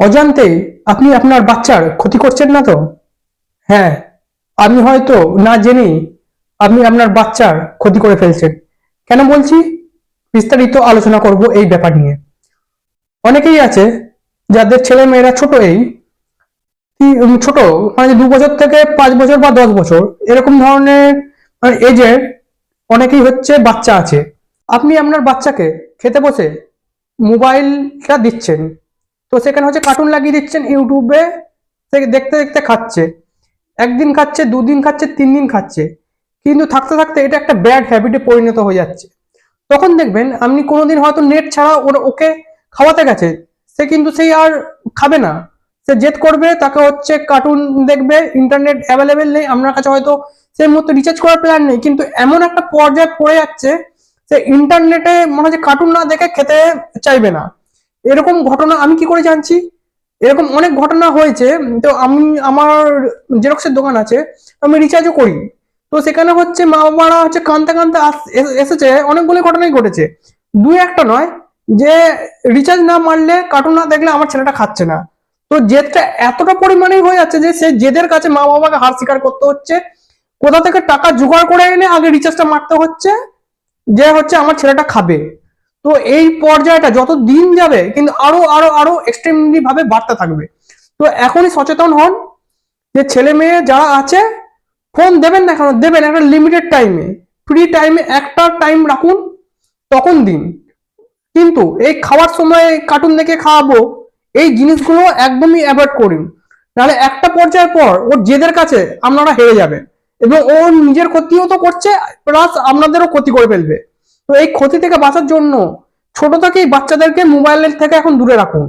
অজান্তে আপনি আপনার বাচ্চার ক্ষতি করছেন না তো? হ্যাঁ আপনি হয়তো না জেনেই আপনি আপনার বাচ্চার ক্ষতি করে ফেলছেন। কেন বলছি? বিস্তারিত আলোচনা করব এই ব্যাপার নিয়ে। অনেকেই আছে যাদের ছেলে মেয়েরা ছোট এই ছোট মানে দু বছর থেকে পাঁচ বছর বা দশ বছর, এরকম ধরনের মানে এজের অনেকেই হচ্ছে বাচ্চা আছে। আপনি আপনার বাচ্চাকে খেতে বসে মোবাইলটা দিচ্ছেন। তো সেখানে হচ্ছে কার্টুন লাগিয়ে দিচ্ছেন ইউটিউবে সে দেখতে দেখতে খাচ্ছে। একদিন খাচ্ছে, দুদিন খাচ্ছে তিন দিন খাচ্ছে। কিন্তু থাকতে থাকতে এটা একটা ব্যাড হ্যাবিটে পরিণত হয়ে যাচ্ছে। তখন দেখবেন আপনি কোনোদিন হয়তো নেট ছাড়া ওর ওকে খাওয়াতে গেছে। সে কিন্তু সেই আর খাবে না। সে জেদ করবে, তাকে হচ্ছে কার্টুন দেখবে ইন্টারনেট অ্যাভেলেবেল নেই। আপনার কাছে হয়তো সেই মতো রিচার্জ করার প্ল্যান নেই। কিন্তু এমন একটা পর্যায়ে পড়ে যাচ্ছে, সে ইন্টারনেটে মনে হচ্ছে কার্টুন না দেখে খেতে চাইবে না। এরকম ঘটনা আমি কি করে জানছি? এরকম অনেক ঘটনা হয়েছে, তো আমি, আমার জেরক্সের দোকান আছে, আমি রিচার্জও করি তো সেখানে হচ্ছে মা বাবারা হচ্ছে কানতে কানতে এসেছে, অনেকগুলো ঘটনাই ঘটেছে। দুই একটা নয়, যে রিচার্জ না মারলে কার্টুন না দেখলে আমার ছেলেটা খাচ্ছে না। তো জেদটা এতটা পরিমাণেই হয়ে যাচ্ছে যে সে জেদের কাছে মা বাবাকে হার স্বীকার করতে হচ্ছে, কোথা থেকে টাকা জোগাড় করে এনে আগে রিচার্জটা মারতে হচ্ছে, যে হচ্ছে আমার ছেলেটা খাবে। তো এই পর্যায়টা যত দিন যাবে কিন্তু আরও আরও আরও এক্সট্রিমলি ভাবে বাড়তে থাকবে। তো এখনই সচেতন হন যে ছেলে মেয়ে যারা আছে ফোন দেবেন না কেন? দেবেন একটা লিমিটেড টাইমে ফ্রি টাইমে একটা টাইম রাখুন, তখন দিন। কিন্তু এই খাওয়ার সময় কার্টুন দেখে খাওয়াবো, এই জিনিসগুলো একদমই অ্যাভয়েড করুন। নাহলে একটা পর্যায়ের পর ওর জেদের কাছে আপনারা হেরে যাবেন। এবং ও নিজের ক্ষতিও তো করছে প্লাস আপনাদেরও ক্ষতি করে ফেলবে। তো এই ক্ষতি থেকে বাঁচার জন্য ছোট থেকেই বাচ্চাদেরকে মোবাইলের থেকে এখন দূরে রাখুন।